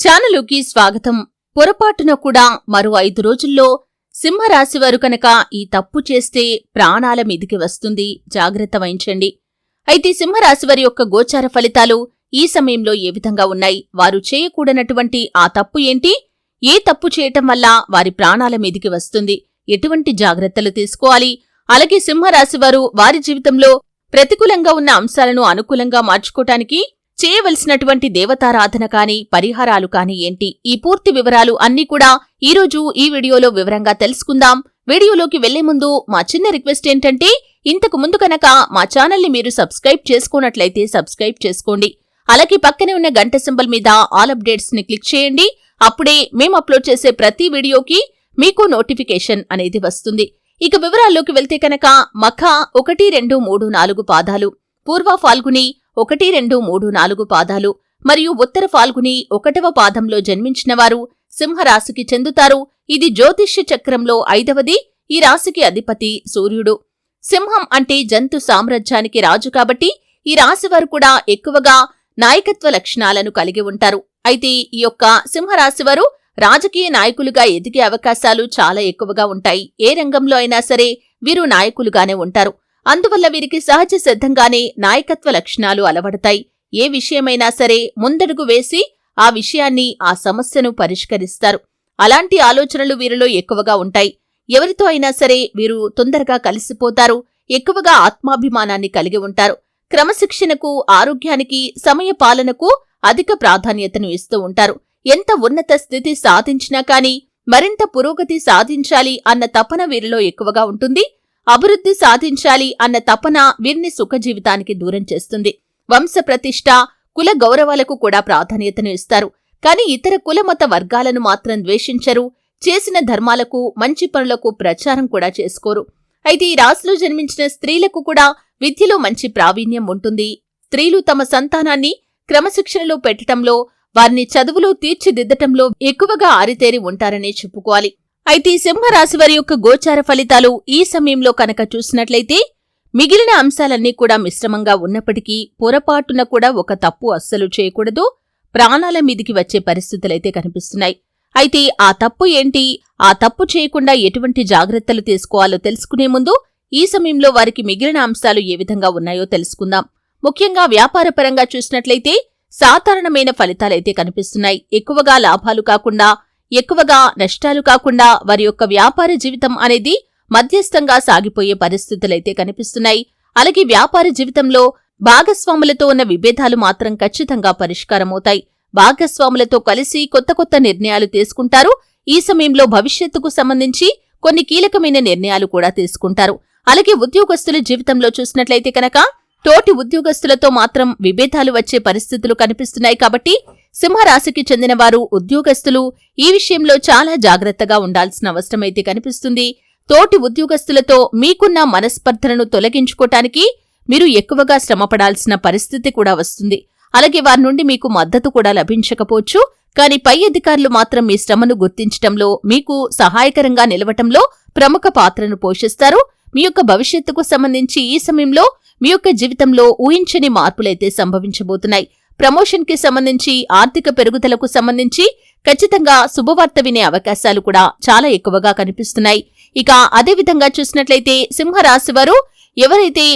ఛానలుకి స్వాగతం. పొరపాటున కూడా మరో ఐదు రోజుల్లో సింహరాశివారు కనుక ఈ తప్పు చేస్తే ప్రాణాల మీదికి వస్తుంది. జాగ్రత్త వహించండి. అయితే సింహరాశివారి యొక్క గోచార ఫలితాలు ఈ సమయంలో ఏ విధంగా ఉన్నాయి? వారు చేయకూడనటువంటి ఆ తప్పు ఏంటి? ఏ తప్పు చేయటం వల్ల వారి ప్రాణాల మీదికి వస్తుంది? ఎటువంటి జాగ్రత్తలు తీసుకోవాలి? అలాగే సింహరాశివారు వారి జీవితంలో ప్రతికూలంగా ఉన్న అంశాలను అనుకూలంగా మార్చుకోటానికి చేయవలసినటువంటి దేవతారాధన కాని పరిహారాలు కాని ఏంటి? ఈ పూర్తి వివరాలు అన్నీ కూడా ఈరోజు ఈ వీడియోలో వివరంగా తెలుసుకుందాం. వీడియోలోకి వెళ్ళే ముందు మా చిన్న రిక్వెస్ట్ ఏంటంటే ఇంతకు ముందు కనుక మా ఛానల్ని మీరు సబ్స్క్రైబ్ చేసుకున్నట్లయితే సబ్స్క్రైబ్ చేసుకోండి. అలాగే పక్కనే ఉన్న గంట సింబల్ మీద ఆల్ అప్డేట్స్ని క్లిక్ చేయండి. అప్పుడే మేము అప్లోడ్ చేసే ప్రతి వీడియోకి మీకు నోటిఫికేషన్ అనేది వస్తుంది. ఇక వివరాల్లోకి వెళ్తే కనుక మఖ ఒకటి రెండు మూడు నాలుగు పాదాలు. పూర్వ ఫాల్గుని ఒకటి రెండు మూడు నాలుగు పాదాలు మరియు ఉత్తర ఫాల్గుని ఒకటవ పాదంలో జన్మించినవారు సింహరాశికి చెందుతారు. ఇది జ్యోతిష్య చక్రంలో ఐదవది. ఈ రాశికి అధిపతి సూర్యుడు. సింహం అంటే జంతు సామ్రాజ్యానికి రాజు కాబట్టి ఈ రాశివారు కూడా ఎక్కువగా నాయకత్వ లక్షణాలను కలిగి ఉంటారు. అయితే ఈ యొక్క సింహరాశివారు రాజకీయ నాయకులుగా ఎదిగే అవకాశాలు చాలా ఎక్కువగా ఉంటాయి. ఏ రంగంలో అయినా సరే వీరు నాయకులుగానే ఉంటారు. అందువల్ల వీరికి సహజ సిద్ధంగానే నాయకత్వ లక్షణాలు అలవడతాయి. ఏ విషయమైనా సరే ముందడుగు వేసి ఆ విషయాన్ని ఆ సమస్యను పరిష్కరిస్తారు. అలాంటి ఆలోచనలు వీరిలో ఎక్కువగా ఉంటాయి. ఎవరితో అయినా సరే వీరు తొందరగా కలిసిపోతారు. ఎక్కువగా ఆత్మాభిమానాన్ని కలిగి ఉంటారు. క్రమశిక్షణకు ఆరోగ్యానికి సమయ పాలనకు అధిక ప్రాధాన్యతను ఇస్తూ ఉంటారు. ఎంత ఉన్నత స్థితి సాధించినా కానీ మరింత పురోగతి సాధించాలి అన్న తపన వీరిలో ఎక్కువగా ఉంటుంది. అభివృద్ధి సాధించాలి అన్న తపన వీరిని సుఖజీవితానికి దూరం చేస్తుంది. వంశ ప్రతిష్ట కుల గౌరవాలకు కూడా ప్రాధాన్యతను ఇస్తారు. కాని ఇతర కులమత వర్గాలను మాత్రం ద్వేషించరు. చేసిన ధర్మాలకు మంచి పనులకు ప్రచారం కూడా చేసుకోరు. అయితే ఈ రాశిలో జన్మించిన స్త్రీలకు కూడా విద్యలో మంచి ప్రావీణ్యం ఉంటుంది. స్త్రీలు తమ సంతానాన్ని క్రమశిక్షణలో పెట్టటంలో వారిని చదువులో తీర్చిదిద్దటంలో ఎక్కువగా ఆరితేరి ఉంటారనే చెప్పుకోవాలి. అయితే సింహరాశి వారి యొక్క గోచార ఫలితాలు ఈ సమయంలో కనుక చూసినట్లయితే మిగిలిన అంశాలన్నీ కూడా మిశ్రమంగా ఉన్నప్పటికీ పొరపాటున కూడా ఒక తప్పు అస్సలు చేయకూడదు. ప్రాణాల మీదికి వచ్చే పరిస్థితులైతే కనిపిస్తున్నాయి. అయితే ఆ తప్పు ఏంటి? ఆ తప్పు చేయకుండా ఎటువంటి జాగ్రత్తలు తీసుకోవాలో తెలుసుకునే ముందు ఈ సమయంలో వారికి మిగిలిన అంశాలు ఏ విధంగా ఉన్నాయో తెలుసుకుందాం. ముఖ్యంగా వ్యాపారపరంగా చూసినట్లయితే సాధారణమైన ఫలితాలైతే కనిపిస్తున్నాయి. ఎక్కువగా లాభాలు కాకుండా ఎక్కువగా నష్టాలు కాకుండా వారి యొక్క వ్యాపార జీవితం అనేది మధ్యస్థంగా సాగిపోయే పరిస్థితులైతే కనిపిస్తున్నాయి. అలాగే వ్యాపార జీవితంలో భాగస్వాములతో ఉన్న విభేదాలు మాత్రం ఖచ్చితంగా పరిష్కారమవుతాయి. భాగస్వాములతో కలిసి కొత్త కొత్త నిర్ణయాలు తీసుకుంటారు. ఈ సమయంలో భవిష్యత్తుకు సంబంధించి కొన్ని కీలకమైన నిర్ణయాలు కూడా తీసుకుంటారు. అలాగే ఉద్యోగస్తుల జీవితంలో చూసినట్లయితే కనుక తోటి ఉద్యోగస్తులతో మాత్రం విభేదాలు వచ్చే పరిస్థితులు కనిపిస్తున్నాయి కాబట్టి సింహరాశికి చెందిన వారు ఉద్యోగస్తులు ఈ విషయంలో చాలా జాగ్రత్తగా ఉండాల్సిన అవసరమైతే కనిపిస్తుంది. తోటి ఉద్యోగస్తులతో మీకున్న మనస్పర్ధలను తొలగించుకోటానికి మీరు ఎక్కువగా శ్రమపడాల్సిన పరిస్థితి కూడా వస్తుంది. అలాగే వారి నుండి మీకు మద్దతు కూడా లభించకపోవచ్చు. కానీ పై అధికారులు మాత్రం మీ శ్రమను గుర్తించటంలో మీకు సహాయకరంగా నిలవటంలో ప్రముఖ పాత్రను పోషిస్తారు. మీ యొక్క భవిష్యత్తుకు సంబంధించి ఈ సమయంలో మీ యొక్క జీవితంలో ఊహించని మార్పులైతే సంభవించబోతున్నాయి. ప్రమోషన్కి సంబంధించి ఆర్థిక పెరుగుదలకు సంబంధించి ఖచ్చితంగా శుభవార్త వినే అవకాశాలు కూడా చాలా ఎక్కువగా కనిపిస్తున్నాయి. ఇక అదే విధంగా చూసినట్లయితే సింహరాశి వారు ఎవరైతే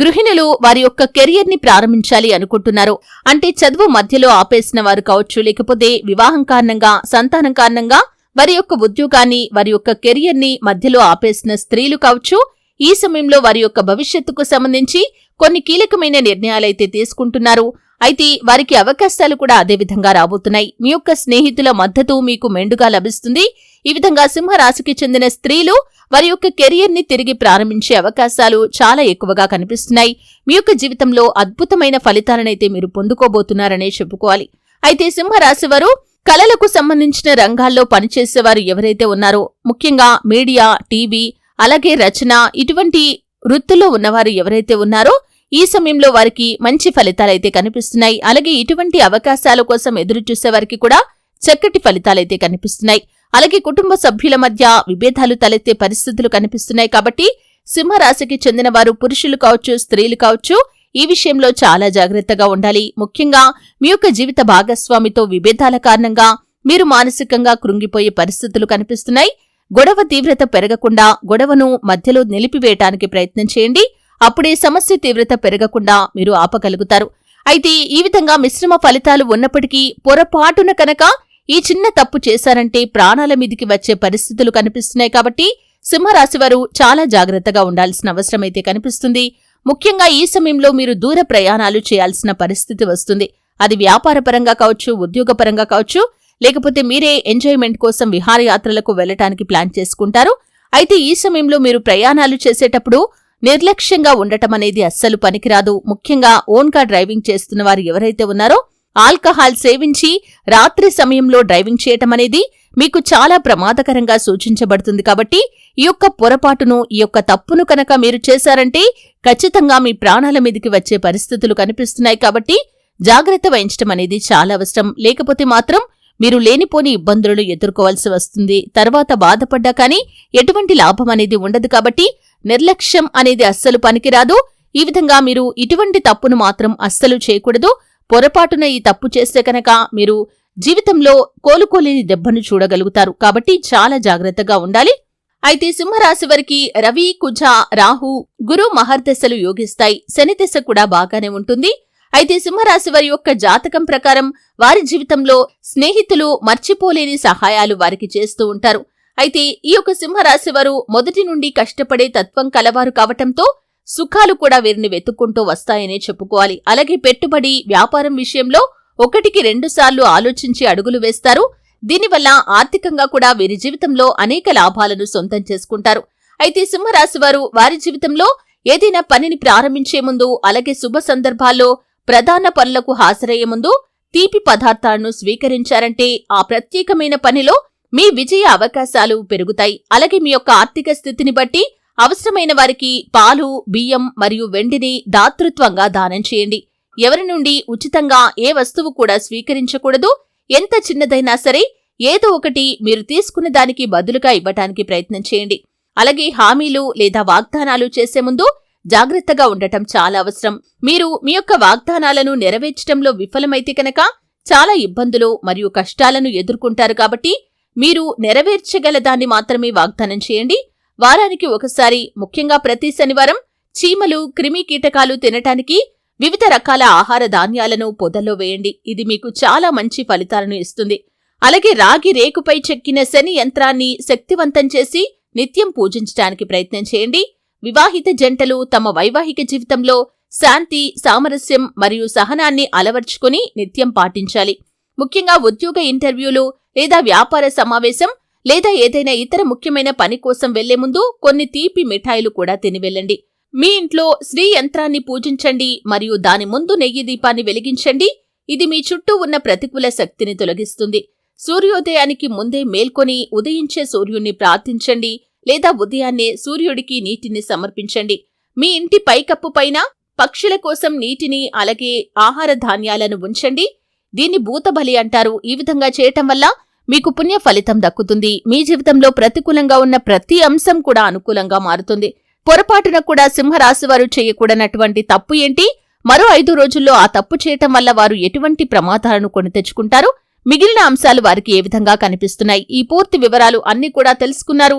గృహిణులు వారి యొక్క కెరియర్ని ప్రారంభించాలి అనుకుంటున్నారో అంటే చదువు మధ్యలో ఆపేసిన వారు కావచ్చు లేకపోతే వివాహం కారణంగా సంతానం కారణంగా వారి యొక్క ఉద్యోగాన్ని వారి యొక్క కెరియర్ని మధ్యలో ఆపేసిన స్త్రీలు కావచ్చు ఈ సమయంలో వారి యొక్క భవిష్యత్తుకు సంబంధించి కొన్ని కీలకమైన నిర్ణయాలైతే తీసుకుంటున్నారు. అయితే వారికి అవకాశాలు కూడా అదే విధంగా రాబోతున్నాయి. మీ యొక్క స్నేహితుల మద్దతు మీకు మెండుగా లభిస్తుంది. ఈ విధంగా సింహరాశికి చెందిన స్త్రీలు వారి యొక్క కెరియర్ని తిరిగి ప్రారంభించే అవకాశాలు చాలా ఎక్కువగా కనిపిస్తున్నాయి. మీ యొక్క జీవితంలో అద్భుతమైన ఫలితాలనైతే మీరు పొందుకోబోతున్నారనే చెప్పుకోవాలి. అయితే సింహరాశి వారు కళలకు సంబంధించిన రంగాల్లో పనిచేసేవారు ఎవరైతే ఉన్నారో ముఖ్యంగా మీడియా టీవీ అలాగే రచన ఇటువంటి వృత్తిలో ఉన్నవారు ఎవరైతే ఉన్నారో ఈ సమయంలో వారికి మంచి ఫలితాలైతే కనిపిస్తున్నాయి. అలాగే ఇటువంటి అవకాశాల కోసం ఎదురు చూసేవారికి కూడా చక్కటి ఫలితాలైతే కనిపిస్తున్నాయి. అలాగే కుటుంబ సభ్యుల మధ్య విభేదాలు తలెత్తే పరిస్థితులు కనిపిస్తున్నాయి. కాబట్టి సింహరాశికి చెందిన వారు పురుషులు కావచ్చు స్త్రీలు కావచ్చు ఈ విషయంలో చాలా జాగ్రత్తగా ఉండాలి. ముఖ్యంగా మీ యొక్క జీవిత భాగస్వామితో విభేదాల కారణంగా మీరు మానసికంగా కృంగిపోయే పరిస్థితులు కనిపిస్తున్నాయి. గొడవ తీవ్రత పెరగకుండా గొడవను మధ్యలో నిలిపివేయటానికి ప్రయత్నం చేయండి. అప్పుడే సమస్య తీవ్రత పెరగకుండా మీరు ఆపగలుగుతారు. అయితే ఈ విధంగా మిశ్రమ ఫలితాలు ఉన్నప్పటికీ పొరపాటున కనుక ఈ చిన్న తప్పు చేశారంటే ప్రాణాల మీదికి వచ్చే పరిస్థితులు కనిపిస్తున్నాయి కాబట్టి సింహరాశి వారు చాలా జాగ్రత్తగా ఉండాల్సిన అవసరమైతే కనిపిస్తుంది. ముఖ్యంగా ఈ సమయంలో మీరు దూర ప్రయాణాలు చేయాల్సిన పరిస్థితి వస్తుంది. అది వ్యాపారపరంగా కావచ్చు ఉద్యోగపరంగా కావచ్చు లేకపోతే మీరే ఎంజాయ్మెంట్ కోసం విహారయాత్రలకు వెళ్ళటానికి ప్లాన్ చేసుకుంటారు. అయితే ఈ సమయంలో మీరు ప్రయాణాలు చేసేటప్పుడు నిర్లక్ష్యంగా ఉండటం అనేది అస్సలు పనికిరాదు. ముఖ్యంగా ఓన్గా డ్రైవింగ్ చేస్తున్న వారు ఎవరైతే ఉన్నారో ఆల్కహాల్ సేవించి రాత్రి సమయంలో డ్రైవింగ్ చేయటం అనేది మీకు చాలా ప్రమాదకరంగా సూచించబడుతుంది. కాబట్టి ఈ యొక్క పొరపాటును ఈ యొక్క తప్పును కనుక మీరు చేశారంటే ఖచ్చితంగా మీ ప్రాణాల మీదకి వచ్చే పరిస్థితులు కనిపిస్తున్నాయి. కాబట్టి జాగ్రత్త వహించడం అనేది చాలా అవసరం. లేకపోతే మాత్రం మీరు లేనిపోని ఇబ్బందులను ఎదుర్కోవాల్సి వస్తుంది. తర్వాత బాధపడ్డా కానీ ఎటువంటి లాభం అనేది ఉండదు కాబట్టి నిర్లక్ష్యం అనేది అస్సలు పనికిరాదు. ఈ విధంగా మీరు ఇటువంటి తప్పును మాత్రం అస్సలు చేయకూడదు. పొరపాటున ఈ తప్పు చేస్తే కనుక మీరు జీవితంలో కోలుకోలేని దెబ్బను చూడగలుగుతారు. కాబట్టి చాలా జాగ్రత్తగా ఉండాలి. అయితే సింహరాశి వారికి రవి కుజ రాహు గురు మహర్దశలు యోగిస్తాయి. శని దశ కూడా బాగానే ఉంటుంది. అయితే సింహరాశి వారి యొక్క జాతకం ప్రకారం వారి జీవితంలో స్నేహితులు మర్చిపోలేని సహాయాలు వారికి చేస్తూ ఉంటారు. అయితే ఈ యొక్క సింహరాశి వారు మొదటి నుండి కష్టపడే తత్వం కలవారు కావటంతో సుఖాలు కూడా వీరిని వెతుక్కుంటూ వస్తాయనే చెప్పుకోవాలి. అలాగే పెట్టుబడి వ్యాపారం విషయంలో ఒకటికి రెండుసార్లు ఆలోచించి అడుగులు వేస్తారు. దీనివల్ల ఆర్థికంగా కూడా వీరి జీవితంలో అనేక లాభాలను సొంతం చేసుకుంటారు. అయితే సింహరాశి వారు వారి జీవితంలో ఏదైనా పనిని ప్రారంభించే ముందు అలాగే శుభ సందర్భాల్లో ప్రధాన పనులకు హాజరయ్యే ముందు తీపి పదార్థాలను స్వీకరించారంటే ఆ ప్రత్యేకమైన పనిలో మీ విజయ అవకాశాలు పెరుగుతాయి. అలాగే మీ యొక్క ఆర్థిక స్థితిని బట్టి అవసరమైన వారికి పాలు బియ్యం మరియు వెండిని దాతృత్వంగా దానం చేయండి. ఎవరి నుండి ఉచితంగా ఏ వస్తువు కూడా స్వీకరించకూడదు. ఎంత చిన్నదైనా సరే ఏదో ఒకటి మీరు తీసుకున్న దానికి బదులుగా ఇవ్వటానికి ప్రయత్నం చేయండి. అలాగే హామీలు లేదా వాగ్దానాలు చేసే ముందు జాగ్రత్తగా ఉండటం చాలా అవసరం. మీరు మీ యొక్క వాగ్దానాలను నెరవేర్చడంలో విఫలమైతే కనుక చాలా ఇబ్బందులు మరియు కష్టాలను ఎదుర్కొంటారు కాబట్టి మీరు నెరవేర్చగల దాన్ని మాత్రమే వాగ్దానం చేయండి. వారానికి ఒకసారి ముఖ్యంగా ప్రతి శనివారం చీమలు క్రిమి కీటకాలు తినటానికి వివిధ రకాల ఆహార ధాన్యాలను పొదల్లో వేయండి. ఇది మీకు చాలా మంచి ఫలితాలను ఇస్తుంది. అలాగే రాగి రేకుపై చెక్కిన శని యంత్రాన్ని శక్తివంతం చేసి నిత్యం పూజించడానికి ప్రయత్నం చేయండి. వివాహిత జంటలు తమ వైవాహిక జీవితంలో శాంతి సామరస్యం మరియు సహనాన్ని అలవర్చుకుని నిత్యం పాటించాలి. ముఖ్యంగా ఉద్యోగ ఇంటర్వ్యూలు లేదా వ్యాపార సమావేశం లేదా ఏదైనా ఇతర ముఖ్యమైన పని కోసం వెళ్ళే ముందు కొన్ని తీపి మిఠాయిలు కూడా తిని వెళ్ళండి. మీ ఇంట్లో శ్రీ యంత్రాన్ని పూజించండి మరియు దాని ముందు నెయ్యి దీపాన్ని వెలిగించండి. ఇది మీ చుట్టూ ఉన్న ప్రతికూల శక్తిని తొలగిస్తుంది. సూర్యోదయానికి ముందే మేల్కొని ఉదయించే సూర్యుణ్ణి ప్రార్థించండి. లేదా ఉదయాన్నే సూర్యుడికి నీటిని సమర్పించండి. మీ ఇంటి పైకప్పు పైన పక్షుల కోసం నీటిని అలాగే ఆహార ధాన్యాలను ఉంచండి. దీన్ని భూతబలి అంటారు. ఈ విధంగా చేయటం వల్ల మీకు పుణ్య ఫలితం దక్కుతుంది. మీ జీవితంలో ప్రతికూలంగా ఉన్న ప్రతి అంశం కూడా అనుకూలంగా మారుతుంది. పొరపాటున కూడా సింహరాశి వారు చేయకూడనటువంటి తప్పు ఏంటి? మరో ఐదు రోజుల్లో ఆ తప్పు చేయటం వల్ల వారు ఎటువంటి ప్రమాదాలను కొని తెచ్చుకుంటారు? మిగిలిన అంశాలు వారికి ఏ విధంగా కనిపిస్తున్నాయి? ఈ పూర్తి వివరాలు అన్ని కూడా తెలుసుకున్నారు.